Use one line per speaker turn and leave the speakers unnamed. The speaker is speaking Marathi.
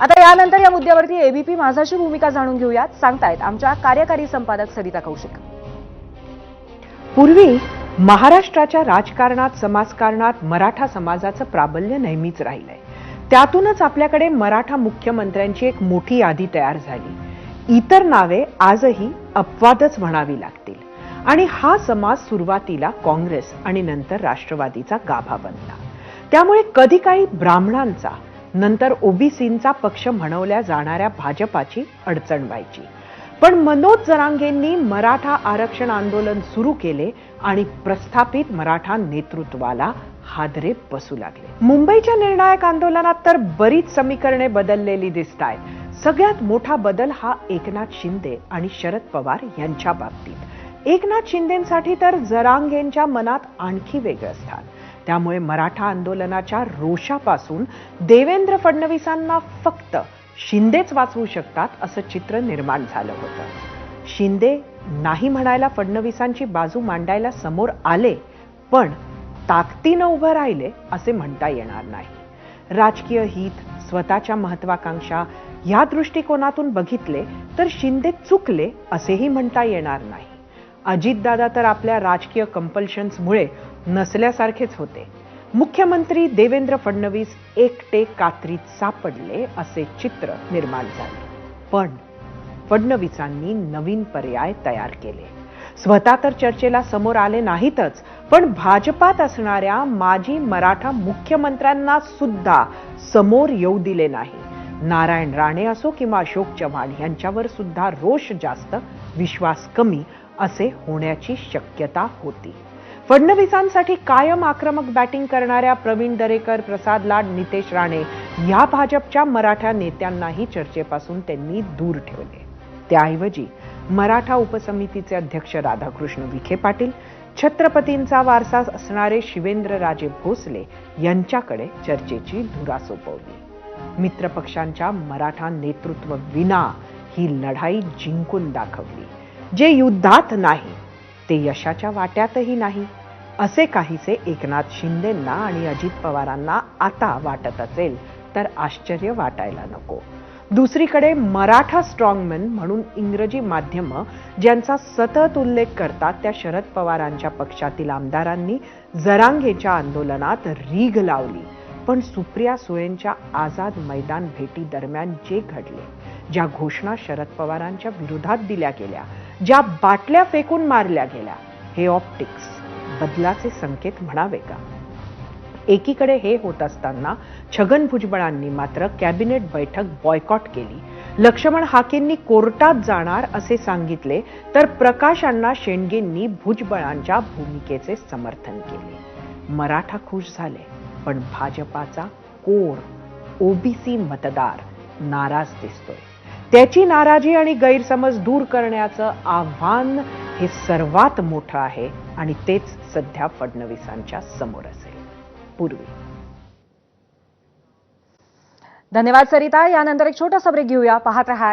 आता यानंतर या मुद्द्यावरती एबीपी माझाची भूमिका जाणून घेऊयात. सांगतायत आमच्या कार्यकारी संपादक सरिता कौशिक.
पूर्वी महाराष्ट्राच्या राजकारणात समाजकारणात मराठा समाजाचं प्राबल्य नेहमीच राहिलंय. त्यातूनच आपल्याकडे मराठा मुख्यमंत्र्यांची एक मोठी यादी तयार झाली. इतर नावे आजही अपवादच म्हणावी लागतील. आणि हा समाज सुरुवातीला काँग्रेस आणि नंतर राष्ट्रवादीचा गाभा बनला. त्यामुळे कधी काही ब्राह्मणांचा नंतर ओबीसींचा पक्ष म्हणवल्या जाणाऱ्या भाजपाची अडचण व्हायची. पण मनोज जरांगेंनी मराठा आरक्षण आंदोलन सुरू केले आणि प्रस्थापित मराठा नेतृत्वाला हादरे बसू लागले. मुंबईच्या निर्णायक आंदोलनात तर बरीच समीकरणे बदललेली दिसत आहेत सगळ्यात मोठा बदल हा एकनाथ शिंदे आणि शरद पवार यांच्या बाबतीत. एकनाथ शिंदेसाठी तर जरांगेंच्या मनात आणखी वेगळं स्थान. त्यामुळे मराठा आंदोलनाच्या रोषापासून देवेंद्र फडणवीसांना फक्त शिंदेच वाचवू शकतात असं चित्र निर्माण झालं होतं. शिंदे नाही म्हणायला फडणवीसांची बाजू मांडायला समोर आले पण ताकदीनं उभं राहिले असे म्हणता येणार नाही. राजकीय हित स्वतःच्या महत्वाकांक्षा या दृष्टिकोनातून बघितले तर शिंदे चुकले असेही म्हणता येणार नाही. अजितदादा तर आपल्या राजकीय कंपल्शन्समुळे नसल्यासारखेच होते. मुख्यमंत्री देवेंद्र फडणवीस एकटे कात्रीत सापडले असे चित्र निर्माण झाले. पण फडणवीसांनी नवीन पर्याय तयार केले. स्वतः तर चर्चेला समोर आले नाहीतच पण भाजपात असणाऱ्या माजी मराठा मुख्यमंत्र्यांना सुद्धा समोर येऊ दिले नाही. नारायण राणे असो किंवा अशोक चव्हाण यांच्यावर सुद्धा रोष जास्त विश्वास कमी असे होण्याची शक्यता होती. फडणवीसांसाठी कायम आक्रमक बॅटिंग करणाऱ्या प्रवीण दरेकर प्रसाद लाड नितेश राणे या भाजपच्या मराठा नेत्यांनाही चर्चेपासून त्यांनी दूर ठेवले. त्याऐवजी मराठा उपसमितीचे अध्यक्ष राधाकृष्ण विखे पाटील छत्रपतींचा वारसा असणारे शिवेंद्रराजे भोसले यांच्याकडे चर्चेची धुरा सोपवली. मित्रपक्षांच्या मराठा नेतृत्व विना ही लढाई जिंकून दाखवली. जे युद्धात नाही ते यशाच्या वाट्यातही नाही. असे काहीसे एकनाथ शिंदेंना आणि अजित पवारांना आता वाटत असेल तर आश्चर्य वाटायला नको. दुसरीकडे मराठा स्ट्रॉंगमॅन म्हणून इंग्रजी माध्यमं ज्यांचा सतत उल्लेख करतात त्या शरद पवारांच्या पक्षातील आमदारांनी जरांगेच्या आंदोलनात रीघ लावली. पण सुप्रिया सुळेंच्या आझाद मैदान भेटी दरम्यान जे घडले ज्या घोषणा शरद पवारांच्या विरोधात दिल्या गेल्या ज्या बाटल्या फेकून मारल्या गेल्या हे ऑप्टिक्स बदलाचे संकेत म्हणावे का? एकीकडे हे होत असताना छगन भुजबळांनी मात्र कॅबिनेट बैठक बॉयकॉट केली. लक्ष्मण हाकेंनी कोर्टात जाणार असे सांगितले तर प्रकाश अण्णा शेंडगेंनी भुजबळांच्या भूमिकेचे समर्थन केले. मराठा खुश झाले. पण भाजपाचा कोर ओबीसी मतदार नाराज दिसतोय. त्याची नाराजी आणि गैरसमज दूर करण्याचं आव्हान हे सर्वात मोठं आहे आणि तेच सध्या फडणवीसांच्या समोर असेल. पूर्वी.
धन्यवाद सरिता. यानंतर एक छोटासा ब्रेक घेऊया. पाहत रहा